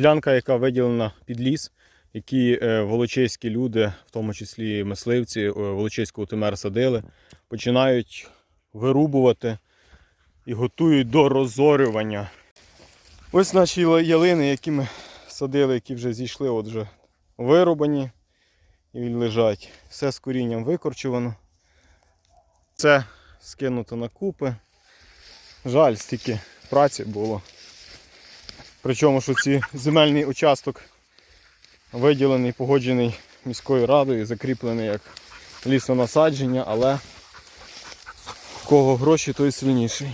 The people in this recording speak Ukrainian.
Ділянка, яка виділена під ліс, які е, волочиські люди, в тому числі мисливці, е, волочиського тимер садили, починають вирубувати і готують до розорювання. Ось наші ялини, які ми садили, які вже зійшли, от вже вирубані і лежать. Все з корінням викорчувано. Це скинуто на купи. Жаль, стільки праці було. Причому, що ці земельний участок виділений, погоджений міською радою, закріплений як лісонасадження, але в кого гроші, той сильніший.